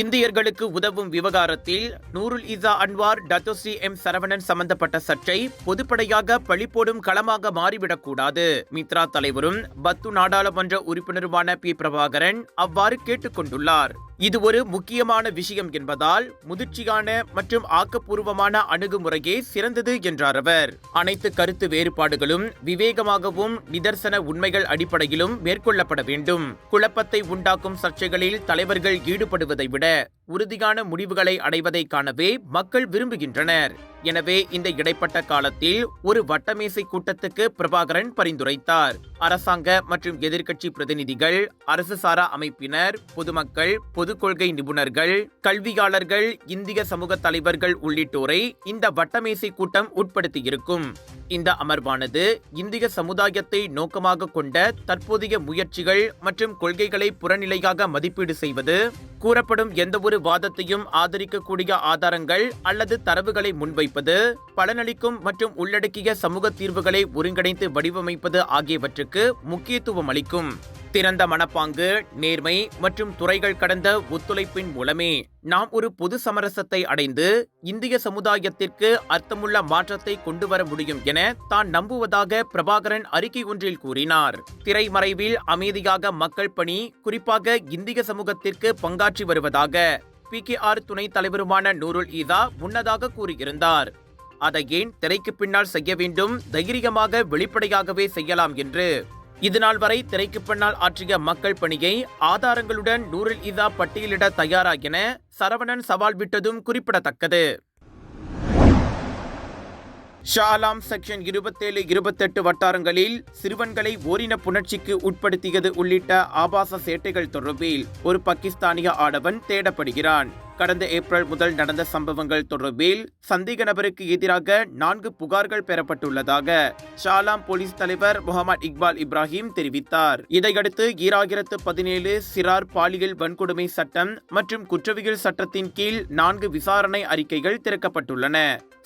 இந்தியர்களுக்கு உதவும் விவகாரத்தில் Nurul Izzah Anwar Dato Sri M. Saravanan சம்பந்தப்பட்ட சர்ச்சை பொதுப்படையாக பழிப்போடும் களமாக மாறிவிடக்கூடாது. மித்ரா தலைவரும் பத்து நாடாளுமன்ற உறுப்பினருமான பி. பிரபாகரன் அவ்வாறு கேட்டுக்கொண்டுள்ளார். இது ஒரு முக்கியமான விஷயம் என்பதால் முதிர்ச்சியான மற்றும் ஆக்கப்பூர்வமான அணுகுமுறையே சிறந்தது என்றார் அவர். அனைத்து கருத்து வேறுபாடுகளும் விவேகமாகவும் நிதர்சன உண்மைகள் அடிப்படையிலும் மேற்கொள்ளப்பட வேண்டும். குழப்பத்தை உண்டாக்கும் சர்ச்சைகளில் தலைவர்கள் ஈடுபடுவதை விட உறுதியான முடிவுகளை அடைவதை காணவே மக்கள் விரும்புகின்றனர். எனவே இந்த இடைப்பட்ட காலத்தில் ஒரு வட்டமேசை கூட்டத்துக்கு பிரபாகரன் பரிந்துரைத்தார். அரசாங்க மற்றும் எதிர்க்கட்சி பிரதிநிதிகள் அரசு சாரா அமைப்பினர் பொதுமக்கள் பொது கொள்கை நிபுணர்கள் கல்வியாளர்கள் இந்திய சமூக தலைவர்கள் உள்ளிட்டோரை இந்த வட்டமேசை கூட்டம் உட்படுத்தியிருக்கும். இந்த அமர்வானது இந்திய சமுதாயத்தை நோக்கமாக கொண்ட தற்போதைய முயற்சிகள் மற்றும் கொள்கைகளை புறநிலையாக மதிப்பீடு செய்வது கூறப்படும் எந்தவொரு வாதத்தையும் ஆதரிக்கக்கூடிய ஆதாரங்கள் அல்லது தரவுகளை முன்வைப்பது பலனளிக்கும் மற்றும் உள்ளடக்கிய சமூக தீர்வுகளை ஒருங்கிணைத்து வடிவமைப்பது ஆகியவற்றுக்கு முக்கியத்துவம் அளிக்கும். திறந்த மனப்பாங்கு நேர்மை மற்றும் துறைகள் கடந்த ஒத்துழைப்பின் மூலமே நாம் ஒரு பொது சமரசத்தை அடைந்து இந்திய சமுதாயத்திற்கு அர்த்தமுள்ள மாற்றத்தை கொண்டு வர முடியும் என தான் நம்புவதாக பிரபாகரன் அறிக்கை ஒன்றில் கூறினார். திரைமறைவில் அமைதியாக மக்கள் பணி குறிப்பாக இந்திய சமூகத்திற்கு பங்காற்றி வருவதாக பி. கே. ஆர். துணைத் தலைவருமான நூருல் ஈதா முன்னதாக கூறியிருந்தார். அதை ஏன் திரைக்கு பின்னால் செய்ய வேண்டும் தைரியமாக வெளிப்படையாகவே செய்யலாம் என்று இதுநாள் வரை திரைக்கு பின்னால் ஆற்றிய மக்கள் பணியை ஆதாரங்களுடன் நூரில் இதா பட்டியலிட தயாரா என சரவணன் சவால் விட்டதும் குறிப்பிடத்தக்கது. ஷாலாம் செக்ஷன் இருபத்தேழு இருபத்தெட்டு வட்டாரங்களில் சிறுவன்களை ஓரின புணர்ச்சிக்கு உட்படுத்தியது உள்ளிட்ட ஆபாச சேட்டைகள் தொடர்பில் ஒரு பாகிஸ்தானிய ஆடவன் தேடப்படுகிறான். கடந்த ஏப்ரல் முதல் நடந்த சம்பவங்கள் தொடர்பில் சந்தேக நபருக்கு எதிராக நான்கு புகார்கள் பெறப்பட்டுள்ளதாக ஷாலாம் போலீஸ் தலைவர் முகமது இக்பால் இப்ராஹிம் தெரிவித்தார். இதையடுத்து ஈராயிரத்து பதினேழு சிறார் பாலியல் வன்கொடுமை சட்டம் மற்றும் குற்றவியல் சட்டத்தின் கீழ் நான்கு விசாரணை அறிக்கைகள் திறக்கப்பட்டுள்ளன.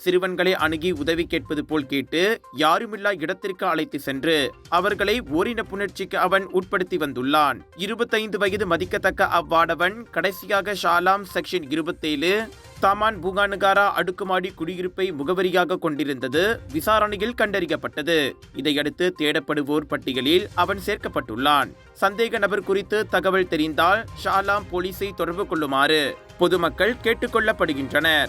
சிறுவன்களை அணுகி உதவி கேட்பது போல் கேட்டு யாருமில்லா இடத்திற்கு அழைத்து சென்று அவர்களை ஓரின புணர்ச்சிக்கு அவன் உட்படுத்தி வந்துள்ளான். இருபத்தைந்து வயது மதிக்கத்தக்க அவ்வாடவன் கடைசியாக ஷாலாம் செக்ஷன் இருபத்தேழு தாமான் பூகானுகாரா அடுக்குமாடி குடியிருப்பை முகவரியாக கொண்டிருந்தது விசாரணையில் கண்டறியப்பட்டது. இதையடுத்து தேடப்படுவோர் பட்டியலில் அவன் சேர்க்கப்பட்டுள்ளான். சந்தேக நபர் குறித்து தகவல் தெரிந்தால் ஷாலாம் போலீஸை தொடர்பு கொள்ளுமாறு பொதுமக்கள் கேட்டுக்கொள்ளப்படுகின்றனர்.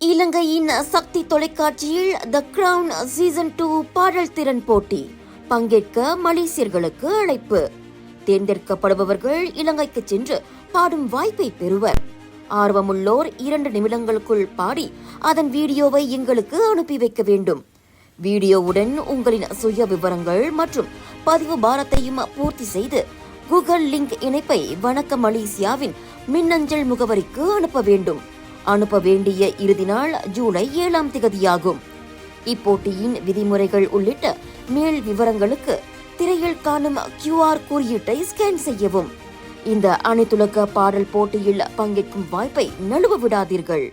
இலங்கையின் சக்தி தொலைக்காட்சியில் த கிரவுன் சீசன் டூ பாடல் திறன் போட்டி. பங்கேற்க மலேசியர்களுக்கு அழைப்பு. தேர்ந்தெடுக்கப்படுபவர்கள் இலங்கைக்கு சென்று பாடும் வாய்ப்பை பெறுவர். ஆர்வமுள்ளோர் இரண்டு நிமிடங்களுக்குள் பாடி அதன் வீடியோவை எங்களுக்கு அனுப்பி வைக்க வேண்டும். வீடியோவுடன் உங்களின் சுய விவரங்கள் மற்றும் பதிவு பாரத்தையும் பூர்த்தி செய்து கூகுள் லிங்க் இணைப்பை வணக்க மலேசியாவின் மின்னஞ்சல் முகவரிக்கு அனுப்ப வேண்டும். அனுப்ப வேண்டிய இறுதி நாள் ஜூலை ஏழாம் திகதியாகும். இப்போட்டியின் விதிமுறைகள் உள்ளிட்ட மேல் விவரங்களுக்கு திரையில் காணும் கியூஆர் குறியீட்டை ஸ்கேன் செய்யவும். இந்த அனைத்துலக பாடல் போட்டியில் பங்கேற்கும் வாய்ப்பை நழுவ விடாதீர்கள்.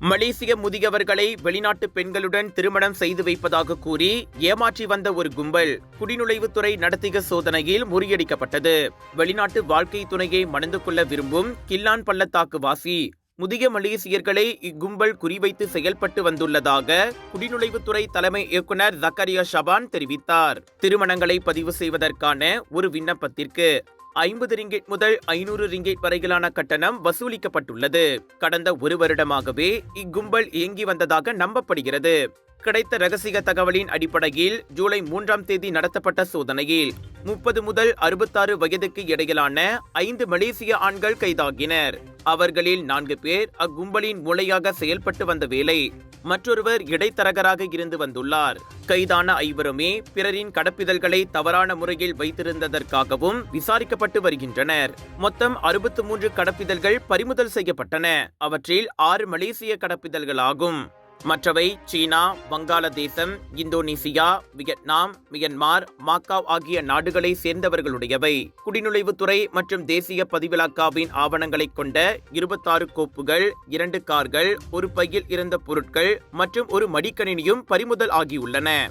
மலேசிய முதியவர்களை வெளிநாட்டு பெண்களுடன் திருமணம் செய்து வைப்பதாக கூறி ஏமாற்றி வந்த ஒரு கும்பல் குடிநுழைவுத்துறை நடத்திய சோதனையில் முறியடிக்கப்பட்டது. வெளிநாட்டு வாழ்க்கை துணையை மணந்து கொள்ள விரும்பும் கில்லான் பள்ளத்தாக்கு வாசி முதிய மலேசியர்களை இக்கும்பல் குறிவைத்து செயல்பட்டு வந்துள்ளதாக குடிநுழைவுத்துறை தலைமை இயக்குனர் ஜக்கரியா ஷபான் தெரிவித்தார். திருமணங்களை பதிவு செய்வதற்கான ஒரு விண்ணப்பத்திற்கு ஐம்பது ரிங்கெட் முதல் ஐநூறு ரிங்கெட் வரையிலான கட்டணம் வசூலிக்கப்பட்டுள்ளது. கடந்த ஒரு வருடமாகவே இக்கும்பல் இயங்கி வந்ததாக நம்பப்படுகிறது. கிடைத்த ரகசிய தகவலின் அடிப்படையில் ஜூலை மூன்றாம் தேதி நடத்தப்பட்ட சோதனையில் முப்பது முதல் அறுபத்தாறு வயதுக்கு இடையிலான ஐந்து மலேசிய ஆண்கள் கைதாகினர். அவர்களில் நான்கு பேர் அக்கும்பலின் மூளையாக செயல்பட்டு வந்த வேளை மற்றொருவர் இடைத்தரகராக இருந்து வந்துள்ளார். கைதான ஐவருமே பிறரின் கடப்பிதழ்களை தவறான முறையில் வைத்திருந்ததற்காகவும் விசாரிக்கப்பட்டு வருகின்றனர். மொத்தம் அறுபத்து மூன்று கடப்பிதழ்கள் பறிமுதல் செய்யப்பட்டன. அவற்றில் ஆறு மலேசிய கடப்பிதழ்களாகும். மற்றவை சீனா வங்காளதேசம் இந்தோனேசியா வியட்நாம் மியன்மார் மாக்காவ் ஆகிய நாடுகளை சேர்ந்தவர்களுடையவை. குடிநுழைவுத்துறை மற்றும் தேசிய பதிவிலக்காவின் ஆவணங்களைக் கொண்ட இருபத்தாறு கோப்புகள் இரண்டு கார்கள் ஒரு பையில் இருந்த பொருட்கள் மற்றும் ஒரு மடிக்கணினியும் பறிமுதல் ஆகியுள்ளன.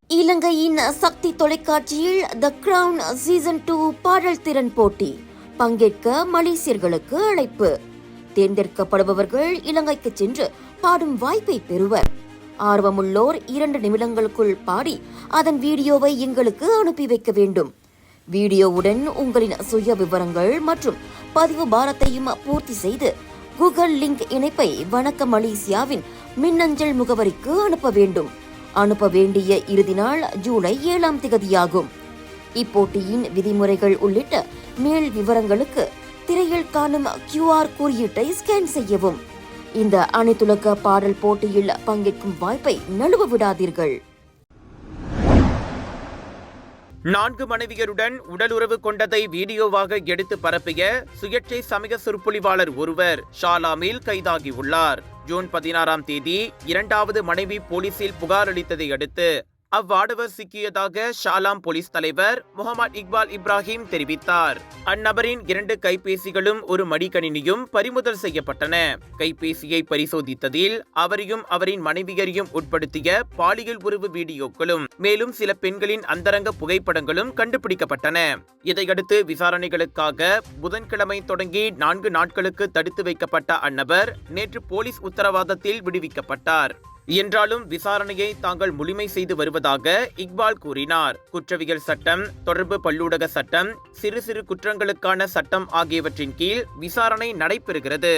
இலங்கையின் சக்தி தொலைக்காட்சியில் த கிரவுன் சீசன் டூ பாடல் திறன் போட்டி. பங்கேற்க மலேசியர்களுக்கு அழைப்பு. தேர்ந்தெடுக்கப்படுபவர்கள் இலங்கைக்கு சென்று பாடும் வாய்ப்பை பெறுவர். ஆர்வமுள்ளோர் இரண்டு நிமிடங்களுக்குள் பாடி அதன் வீடியோவை எங்களுக்கு அனுப்பி வைக்க வேண்டும். வீடியோவுடன் உங்களின் சுய விவரங்கள் மற்றும் பதிவு பாரத்தையும் பூர்த்தி செய்து கூகுள் லிங்க் இணைப்பை வணக்க மலேசியாவின் மின்னஞ்சல் முகவரிக்கு அனுப்ப வேண்டும். அனுப்ப வேண்டிய இறுதி நாள் ஜூலை ஏழாம் திகதியாகும். இப்போட்டியின் விதிமுறைகள் உள்ளிட்ட மேல் விவரங்களுக்கு திரையில் காணும் கியூஆர் குறியீட்டை ஸ்கேன் செய்யவும். இந்த அனைத்துலக பாடல் போட்டியில் பங்கேற்கும் வாய்ப்பை நழுவ விடாதீர்கள். நான்கு மனைவியருடன் உடலுறவு கொண்டதை வீடியோவாக எடுத்து பரப்பிய சுயேட்சை சமய சொற்பொழிவாளர் ஒருவர் ஷாலாமில் கைதாகியுள்ளார். ஜூன் பதினாறாம் தேதி இரண்டாவது மனைவி போலீசில் புகார் அளித்ததை அடுத்து அவ்வாடவர் சிக்கியதாக ஷாலாம் போலீஸ் தலைவர் முகமது இக்பால் இப்ராஹிம் தெரிவித்தார். அந்நபரின் இரண்டு கைபேசிகளும் ஒரு மடிக்கணினியும் பறிமுதல் செய்யப்பட்டன. கைபேசியை பரிசோதித்ததில் அவரையும் அவரின் மனைவியரையும் உட்படுத்திய பாலியல் உறவு வீடியோக்களும் மேலும் சில பெண்களின் அந்தரங்க புகைப்படங்களும் கண்டுபிடிக்கப்பட்டன. இதையடுத்து விசாரணைகளுக்காக புதன்கிழமை தொடங்கி நான்கு நாட்களுக்கு தடுத்து வைக்கப்பட்ட அந்நபர் நேற்று போலீஸ் உத்தரவாதத்தில் விடுவிக்கப்பட்டார். என்றாலும் விசாரணையை தாங்கள் முழுமை செய்து வருவதாக இக்பால் கூறினார். குற்றவியல் சட்டம் தொடர்பு பல்லூடக சட்டம் சிறு சிறு குற்றங்களுக்கான சட்டம் ஆகியவற்றின் கீழ் விசாரணை நடைபெறுகிறது.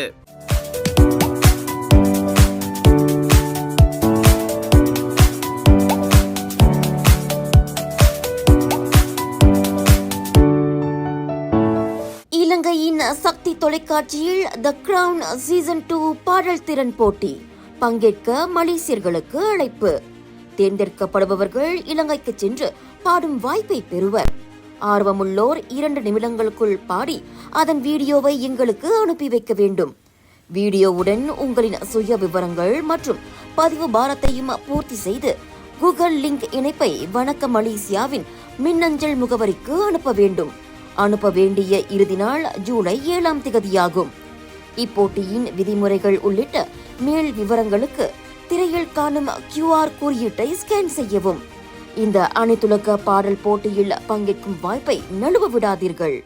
இலங்கையின் சக்தி தொலைக்காட்சியில் த கிரவுன் சீசன் டூ பாடல் திறன் போட்டி. பங்கேற்க மலேசியர்களுக்கு அழைப்பு. தேர்ந்தெடுக்கப்படுபவர்கள் இலங்கைக்கு சென்று பாடும் வாய்ப்பை பெறுவர். ஆர்வமுள்ளோர் இரண்டு நிமிடங்களுக்குள் பாடி அதன் வீடியோவை எங்களுக்கு அனுப்பி வைக்க வேண்டும். வீடியோவுடன் உங்களின் சுய விவரங்கள் மற்றும் பதிவு பாரத்தையும் பூர்த்தி செய்து கூகுள் லிங்க் இணைப்பை வணக்க மலேசியாவின் மின்னஞ்சல் முகவரிக்கு அனுப்ப வேண்டும். அனுப்ப வேண்டிய இறுதி நாள் ஜூலை ஏழாம் திகதியாகும். இப்போட்டியின் விதிமுறைகள் உள்ளிட்ட மேல் விவரங்களுக்கு திரையில் காணும் கியூஆர் குறியீட்டை ஸ்கேன் செய்யவும். இந்த அனைத்துலக பாடல் போட்டியில் பங்கேற்கும் வாய்ப்பை நழுவ விடாதீர்கள்.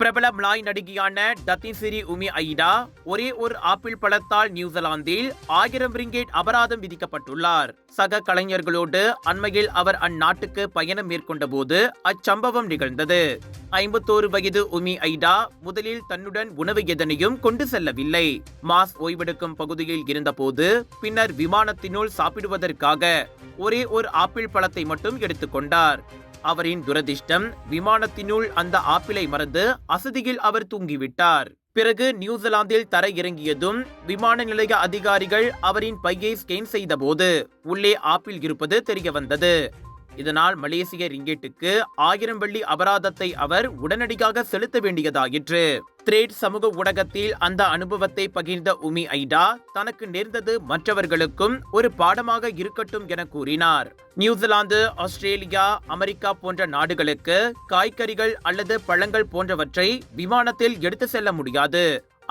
பிரபல மலாய் நடிகையான டத்திசிரி உமி ஐடா ஒரே ஒரு ஆப்பிள் பழத்தால் நியூசிலாந்தில் ஆயிரம் ரிங்கேட் அபராதம் விதிக்கப்பட்டுள்ளார். சக கலைஞர்களோடு அண்மையில் அவர் அந்நாட்டுக்கு பயணம் மேற்கொண்ட போது அச்சம்பவம் நிகழ்ந்தது. ஐம்பத்தோரு வயது உமி ஐடா முதலில் தன்னுடன் உணவு எதனையும் கொண்டு செல்லவில்லை. மாஸ் ஓய்வெடுக்கும் பகுதியில் இருந்தபோது பின்னர் விமானத்தினுள் சாப்பிடுவதற்காக ஒரே ஒரு ஆப்பிள் பழத்தை மட்டும் எடுத்துக்கொண்டார். அவரின் துரதிர்ஷ்டம் விமானத்தினுள் அந்த ஆப்பிளை மறந்து அசதியில் அவர் தூங்கிவிட்டார். பிறகு நியூசிலாந்தில் தர இறங்கியதும் விமான நிலைய அதிகாரிகள் அவரின் பையை ஸ்கேன் செய்தபோது உள்ளே ஆப்பிள் இருப்பது தெரிய வந்தது இதனால் மலேசிய ரிங்கெட்டுக்கு ஆயிரம் வெள்ளி அபராதத்தை அவர் உடனடியாக செலுத்த வேண்டியதாயிற்று. த்ரேட் சமூக ஊடகத்தில் அந்த அனுபவத்தை பகிர்ந்த உமி ஐடா தனக்கு நேர்ந்தது மற்றவர்களுக்கும் ஒரு பாடமாக இருக்கட்டும் என கூறினார். நியூசிலாந்து ஆஸ்திரேலியா அமெரிக்கா போன்ற நாடுகளுக்கு காய்கறிகள் அல்லது பழங்கள் போன்றவற்றை விமானத்தில் எடுத்து செல்ல முடியாது.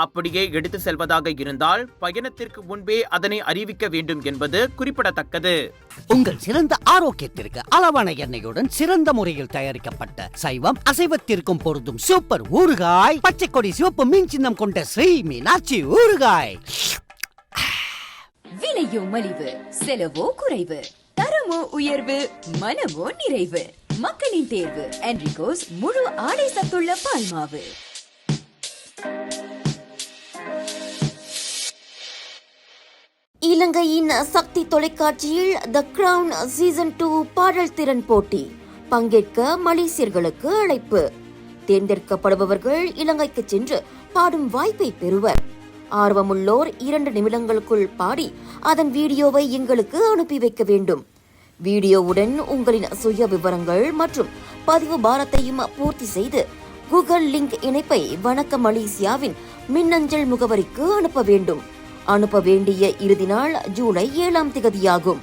அப்படியே எடுத்து செல்வதாக இருந்தால் பயணத்திற்கு முன்பே அதனை அறிவிக்க வேண்டும் என்பது குறிப்பிடத்தக்கது. உங்கள் சிறந்த ஆரோக்கியத்திற்கு அளவான எண்ணெயுடன் சிறந்த முறையில் தயாரிக்கப்பட்ட சைவம் அசைவத்திற்கும் பொருந்தும் சூப்பர் ஊறுகாய் பச்சை கொடி சிவப்பு மீன் சின்னம் கொண்ட ஸ்ரீ மீனாட்சி ஊறுகாய். விலையோ மலிவு செலவோ குறைவு தரமோ உயர்வு மனமோ நிறைவு. மக்களின் தேர்வு என்ரிகோஸ் முழு ஆடை சத்துள்ள பால்மாவு. இலங்கையின் சக்தி தொலைக்காட்சியில் த கிரவுன் சீசன் டூ பாடல் திறன் போட்டி. பங்கேற்க மலேசியர்களுக்கு அழைப்பு. தேர்ந்தெடுக்கப்படுபவர்கள் இலங்கைக்கு சென்று பாடும் வாய்ப்பை பெறுவர். ஆர்வமுள்ளோர் இரண்டு நிமிடங்களுக்குள் பாடி அதன் வீடியோவை எங்களுக்கு அனுப்பி வைக்க வேண்டும். வீடியோவுடன் உங்களின் சுய விவரங்கள் மற்றும் பதிவு பாரத்தையும் பூர்த்தி செய்து கூகுள் லிங்க் இணைப்பை வணக்க மலேசியாவின் மின்னஞ்சல் முகவரிக்கு அனுப்ப வேண்டும். அனுப்ப வேண்டிய இறுதி நாள் ஜூலை ஏழாம் திகதியாகும்.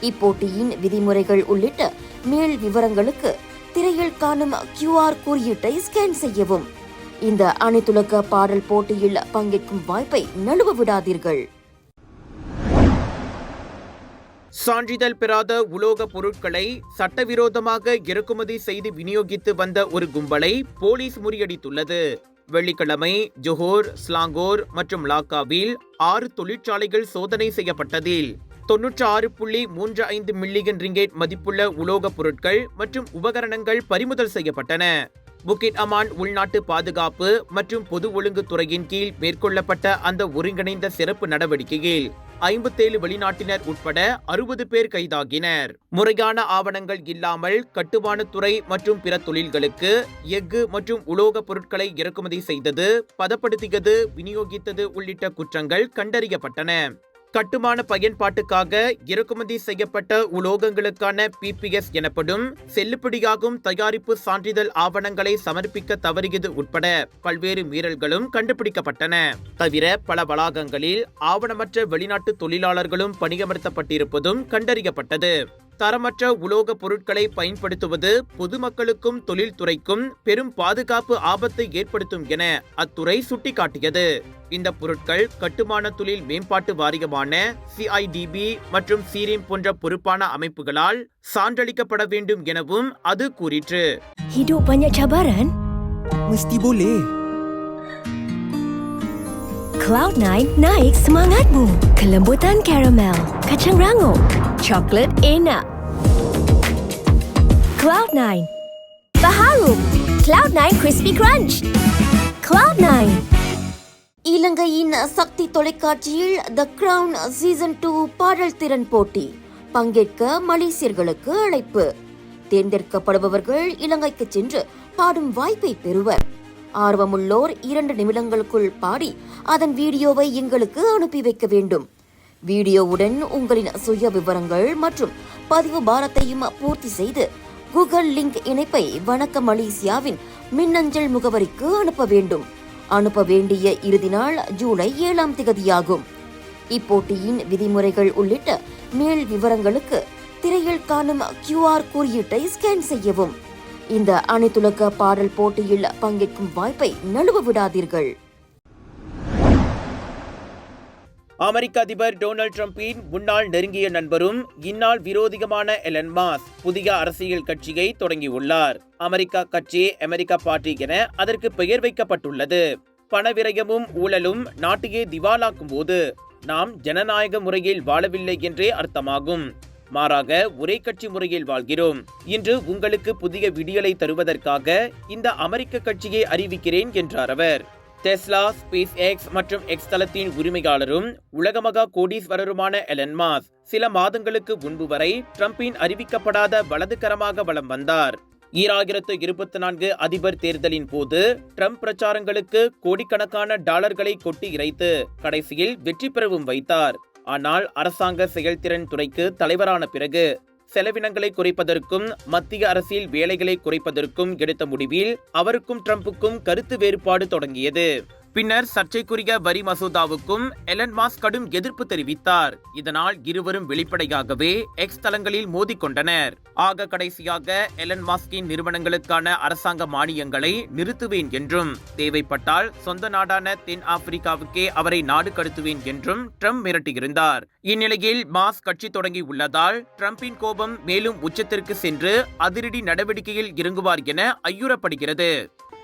இப்போட்டியின் விதிமுறைகள் உள்ளிட்ட மேல் விவரங்களுக்கு திரையில் காணும் கியூஆர் குறியீட்டை ஸ்கேன் செய்யவும். இந்த அனைத்துலக பாடல் போட்டியில் பங்கேற்கும் வாய்ப்பை நழுவ விடாதீர்கள். சான்றிதழ் பெறாத உலோக பொருட்களை சட்டவிரோதமாக இறக்குமதி செய்து விநியோகித்து வந்த ஒரு கும்பலை போலீஸ் முறியடித்துள்ளது. வெள்ளிக்கிழமை ஜொஹோர் ஸ்லாங்கோர் மற்றும் லாக்காவில் ஆறு தொழிற்சாலைகள் சோதனை செய்யப்பட்டதில் தொன்னூற்றி ஆறு புள்ளி மூன்று ஐந்து மில்லியன் ரிங்கேட் மதிப்புள்ள உலோகப் பொருட்கள் மற்றும் உபகரணங்கள் பறிமுதல் செய்யப்பட்டன. புக்கிட் அமான் உள்நாட்டு பாதுகாப்பு மற்றும் பொது ஒழுங்கு துறையின் கீழ் மேற்கொள்ளப்பட்ட அந்த ஒருங்கிணைந்த சிறப்பு நடவடிக்கையில் ஐம்பத்தேழு வெளிநாட்டினர் உட்பட அறுபது பேர் கைதாகினர். முறையான ஆவணங்கள் இல்லாமல் கட்டுமானத்துறை மற்றும் பிற தொழில்களுக்கு எஃகு மற்றும் உலோகப் பொருட்களை இறக்குமதி செய்தது பதப்படுத்தியது விநியோகித்தது உள்ளிட்ட குற்றங்கள் கண்டறியப்பட்டன. கட்டுமான பயன்பாட்டுக்காக இறக்குமதி செய்யப்பட்ட உலோகங்களுக்கான பிபிஎஸ் எனப்படும் செல்லுபடியாகும் தயாரிப்பு சான்றிதழ் ஆவணங்களை சமர்ப்பிக்க தவறியது உட்பட பல்வேறு மீறல்களும் கண்டுபிடிக்கப்பட்டன. தவிர பல வளாகங்களில் ஆவணமற்ற வெளிநாட்டு தொழிலாளர்களும் பணியமர்த்தப்பட்டிருப்பதும் கண்டறியப்பட்டது. தரமற்ற உலோக பொருட்களை பயன்படுத்துவது பொதுமக்களுக்கும் தொழில்துறைக்கும் பெரும் பாதுகாப்பு ஆபத்தை ஏற்படுத்தும் என அத்துறை சுட்டிக்காட்டியது இந்த பொருட்கள் கட்டுமான தொழில் மேம்பாட்டு வாரியமான சிஐடிபி மற்றும் சீரிம் போன்ற பொறுப்பான அமைப்புகளால் சான்றளிக்கப்பட வேண்டும் எனவும் அது கூறிற்று Hidup banyak cabaran? Mesti boleh. Cloud9 naik semangatmu. Kelembutan karamel, kacang rangup, coklat enak. Cloud9. Baharu. Cloud9 Crispy Crunch. Cloud9. இலங்கையின் சக்தி தொலைக்காட்சியில் த கிரவுன் சீசன் டூ பாடல் திறன் போட்டி பங்கேற்க மலேசியர்களுக்கு அழைப்பு தேர்ந்தெடுக்கப்படுபவர்கள் இலங்கைக்கு சென்று பாடும் வாய்ப்பை பெறுவர் ஆர்வமுள்ளோர் இரண்டு நிமிடங்களுக்குள் பாடி அதன் வீடியோவை எங்களுக்கு அனுப்பி வைக்க வேண்டும். வீடியோவுடன் உங்களின் சுய விவரங்கள் மற்றும் பதிவு பாரத்தையும் பூர்த்தி செய்து கூகுள் லிங்க் இணைப்பை வணக்க மலேசியாவின் மின்னஞ்சல் முகவரிக்கு அனுப்ப வேண்டும். அனுப்ப வேண்டிய இறுதி நாள் ஜூலை ஏழாம் திகதியாகும். இப்போட்டியின் விதிமுறைகள் உள்ளிட்ட மேல் விவரங்களுக்கு திரையில் காணும் கியூஆர் குறியீட்டை ஸ்கேன் செய்யவும். இந்த அனைத்துலக பாடல் போட்டியில் பங்கேற்கும் வாய்ப்பை நழுவ விடாதீர்கள். அமெரிக்க அதிபர் டொனால்ட் ட்ரம்பின் முன்னாள் நெருங்கிய நண்பரும் இந்நாள் விரோதிகமான எலன் மாஸ் புதிய அரசியல் கட்சியை தொடங்கியுள்ளார். அமெரிக்கா கட்சி அமெரிக்கா பார்ட்டி என அதற்கு பெயர் வைக்கப்பட்டுள்ளது. பணவிரயமும் ஊழலும் நாட்டையே திவாலாக்கும் போது நாம் ஜனநாயக முறையில் வாழவில்லை என்றே அர்த்தமாகும். மாறாக ஒரே கட்சி முறையில் வாழ்கிறோம். இன்று உங்களுக்கு புதிய விடியலை தருவதற்காக இந்த அமெரிக்க கட்சியை அறிவிக்கிறேன் என்றார் அவர். டெஸ்லா ஸ்பேஸ் எக்ஸ் மற்றும் எக்ஸ் தளத்தின் உரிமையாளரும் உலகமகா கோடீஸ்வரருமான எலன் மாஸ் சில மாதங்களுக்கு முன்பு வரை ட்ரம்பின் அறிவிக்கப்படாத வலதுகரமாக வலம் வந்தார். ஈராயிரத்து இருபத்தி நான்கு அதிபர் தேர்தலின் போது ட்ரம்ப் பிரச்சாரங்களுக்கு கோடிக்கணக்கான டாலர்களை கொட்டி இறைத்து கடைசியில் வெற்றி பெறவும் வைத்தார். ஆனால் அரசாங்க செயல்திறன் துறைக்கு தலைவரான பிறகு செலவினங்களை குறைப்பதற்கும் மத்திய அரசில் வேலைகளை குறைப்பதற்கும் எடுத்த முடிவில் அவருக்கும் ட்ரம்புக்கும் கருத்து வேறுபாடு தொடங்கியது. பின்னர் சர்ச்சைக்குரிய வரி மசோதாவுக்கும் எலன் மாஸ் கடும் எதிர்ப்பு தெரிவித்தார். இதனால் இருவரும் வெளிப்படையாகவே எக்ஸ் தளங்களில் மோதிக்கொண்டனர். ஆக கடைசியாக எலன் மாஸ்கின் நிறுவனங்களுக்கான அரசாங்க மானியங்களை நிறுத்துவேன் என்றும் தேவைப்பட்டால் சொந்த நாடான தென் ஆப்பிரிக்காவுக்கே அவரை நாடு கடத்துவேன் என்றும் ட்ரம்ப் மிரட்டியிருந்தார். இந்நிலையில் மாஸ் கட்சி தொடங்கி உள்ளதால் ட்ரம்பின் கோபம் மேலும் உச்சத்திற்கு சென்று அதிரடி நடவடிக்கையில் இறங்குவார் என ஐயுறப்படுகிறது.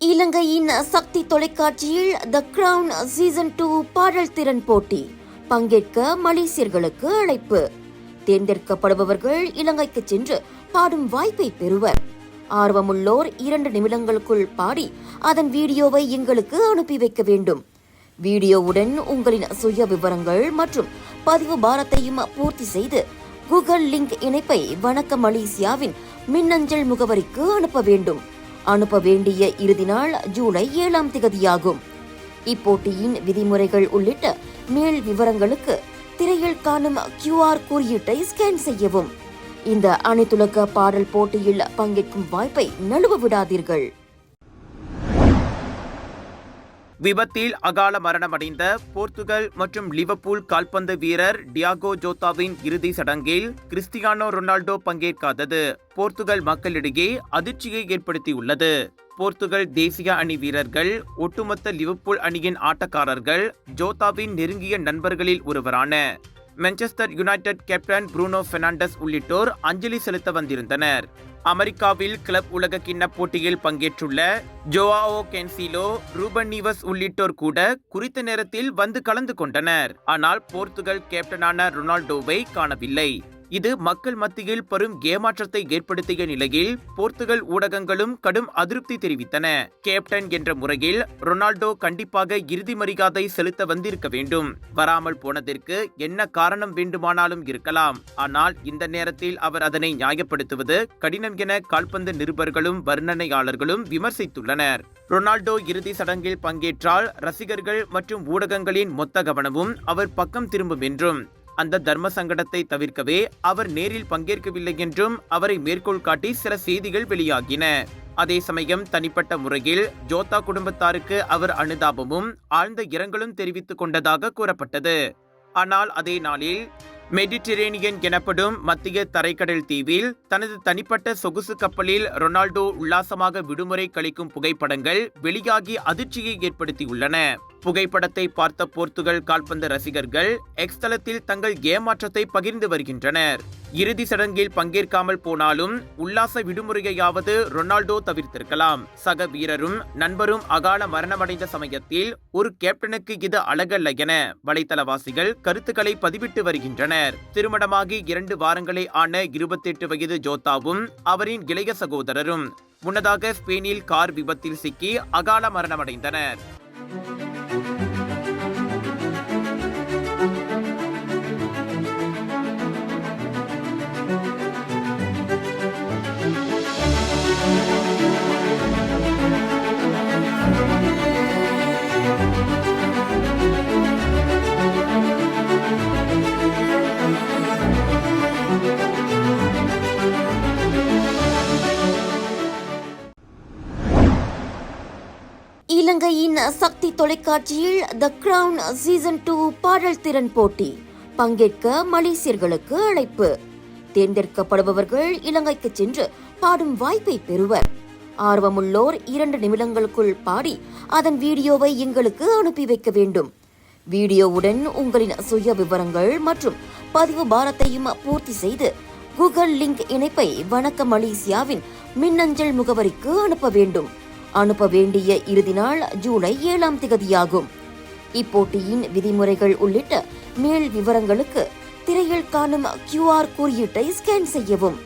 இலங்கையின் சக்தி தொலைக்காட்சியில் த கிரவுன் சீசன் டூ பாடல் திறன் போட்டி. பங்கேற்க மலேசியர்களுக்கு அழைப்பு. தேர்ந்தெடுக்கப்படுபவர்கள் இலங்கைக்கு சென்று பாடும் வாய்ப்பை பெறுவர். ஆர்வமுள்ளோர் இரண்டு நிமிடங்களுக்குள் பாடி அதன் வீடியோவை எங்களுக்கு அனுப்பி வைக்க வேண்டும். வீடியோவுடன் உங்களின் சுய விவரங்கள் மற்றும் பதிவு பாரத்தையும் பூர்த்தி செய்து கூகுள் லிங்க் இணைப்பை வணக்க மலேசியாவின் மின்னஞ்சல் முகவரிக்கு அனுப்ப வேண்டும். அனுப்ப வேண்டிய இறுதி நாள் ஜூலை ஏழாம் திகதியாகும். இப்போட்டியின் விதிமுறைகள் உள்ளிட்ட மேல் விவரங்களுக்கு திரையில் காணும் கியூஆர் குறியீட்டை ஸ்கேன் செய்யவும். இந்த அனைத்துலக பாடல் போட்டியில் பங்கேற்கும் வாய்ப்பை நழுவ விடாதீர்கள். விபத்தில் அகால மரணமடைந்த போர்த்துகல் மற்றும் லிவர்பூல் கால்பந்து வீரர் டியாகோ ஜோத்தாவின் இறுதி சடங்கில் கிறிஸ்டியானோ ரொனால்டோ பங்கேற்காதது. போர்த்துகல் மக்களிடையே அதிர்ச்சியை ஏற்படுத்தியுள்ளது. போர்த்துகல் தேசிய அணி வீரர்கள் ஒட்டுமொத்த லிவர்பூல் அணியின் ஆட்டக்காரர்கள் ஜோத்தாவின் நெருங்கிய நண்பர்களில் ஒருவரான Manchester United captain Bruno Fernandes உள்ளிட்டோர் அஞ்சலி செலுத்த வந்திருந்தனர். அமெரிக்காவில் கிளப் உலக கிண்ண போட்டியில் பங்கேற்றுள்ள ஜோவாவோ கென்சிலோ ரூபன் நீவஸ் உள்ளிட்டோர் கூட குறித்த நேரத்தில் வந்து கலந்து கொண்டனர். ஆனால் போர்த்துகல் கேப்டனான ரொனால்டோவை காணவில்லை. இது மக்கள் மத்தியில் பெரும் ஏமாற்றத்தை ஏற்படுத்திய நிலையில் போர்த்துகல் ஊடகங்களும் கடும் அதிருப்தி தெரிவித்தன. கேப்டன் என்ற முறையில் ரொனால்டோ கண்டிப்பாக இறுதி மரியாதை செலுத்த வந்திருக்க வேண்டும். வராமல் போனதற்கு என்ன காரணம் வேண்டுமானாலும் இருக்கலாம். ஆனால் இந்த நேரத்தில் அவர் அதனை நியாயப்படுத்துவது கடினம் என கால்பந்து நிருபர்களும் வர்ணனையாளர்களும் விமர்சித்துள்ளனர். ரொனால்டோ இறுதி சடங்கில் பங்கேற்றால் ரசிகர்கள் மற்றும் ஊடகங்களின் மொத்த கவனமும் அவர் பக்கம் திரும்பும் என்றும் அந்த தர்ம சங்கடத்தை தவிர்க்கவே அவர் நேரில் பங்கேற்கவில்லை என்றும் அவரை மேற்கோள் காட்டி சில செய்திகள் வெளியாகின. அதே சமயம் தனிப்பட்ட முறையில் ஜோதா குடும்பத்தாருக்கு அவர் அனுதாபமும் ஆழ்ந்த இரங்கலும் தெரிவித்துக் கொண்டதாக கூறப்பட்டது. ஆனால் அதே நாளில் மெடிட்டரேனியன் எனப்படும் மத்திய தரைக்கடல் தீவில் தனது தனிப்பட்ட சொகுசு கப்பலில் ரொனால்டோ உல்லாசமாக விடுமுறை கழிக்கும் புகைப்படங்கள் வெளியாகி அதிர்ச்சியை ஏற்படுத்தியுள்ளன. புகைப்படத்தை பார்த்த போர்த்துகல் கால்பந்து ரசிகர்கள் எக்ஸ் தளத்தில் தங்கள் ஏமாற்றத்தை பகிர்ந்து வருகின்றனர். இறுதி சடங்கில் பங்கேற்காமல் போனாலும் உல்லாச விடுமுறையாவது ரொனால்டோ தவிர்த்திருக்கலாம். சக வீரரும் நண்பரும் அகால மரணமடைந்த சமயத்தில் ஒரு கேப்டனுக்கு இது அழகல்ல என வலைத்தளவாசிகள் கருத்துக்களை பதிவிட்டு வருகின்றனர். திருமணமாகி இரண்டு வாரங்களே ஆன இருபத்தெட்டு வயது ஜோத்தாவும் அவரின் இளைய சகோதரரும் முன்னதாக ஸ்பெயினில் கார் விபத்தில் சிக்கி அகால மரணமடைந்தனர். இலங்கையின் சக்தி தொலைக்காட்சியில் த கிரவுன் சீசன் டூ பாடல் திறன் போட்டி. பங்கேற்க மலேசியர்களுக்கு அழைப்பு. தேர்ந்தெடுக்கப்படுபவர்கள் இலங்கைக்கு சென்று பாடும் வாய்ப்பை பெறுவர். ஆர்வமுள்ளோர் இரண்டு நிமிடங்களுக்குள் பாடி அதன் வீடியோவை எங்களுக்கு அனுப்பி வைக்க வேண்டும். வீடியோவுடன் உங்களின் சுய விவரங்கள் மற்றும் பதிவு பாரத்தையும் பூர்த்தி செய்து கூகுள் லிங்க் இணைப்பை வணக்க மலேசியாவின் மின்னஞ்சல் முகவரிக்கு அனுப்ப வேண்டும். அனுப்ப வேண்டிய இறுதி நாள் ஜூலை ஏழாம் திகதியாகும். இப்போட்டியின் விதிமுறைகள் உள்ளிட்ட மேல் விவரங்களுக்கு திரையில் காணும் கியூஆர் குறியீட்டை ஸ்கேன் செய்யவும்.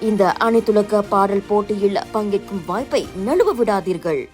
இந்த அனைத்துலக பாடல் போட்டியில் பங்கேற்கும் வாய்ப்பை நழுவ விடாதீர்கள்.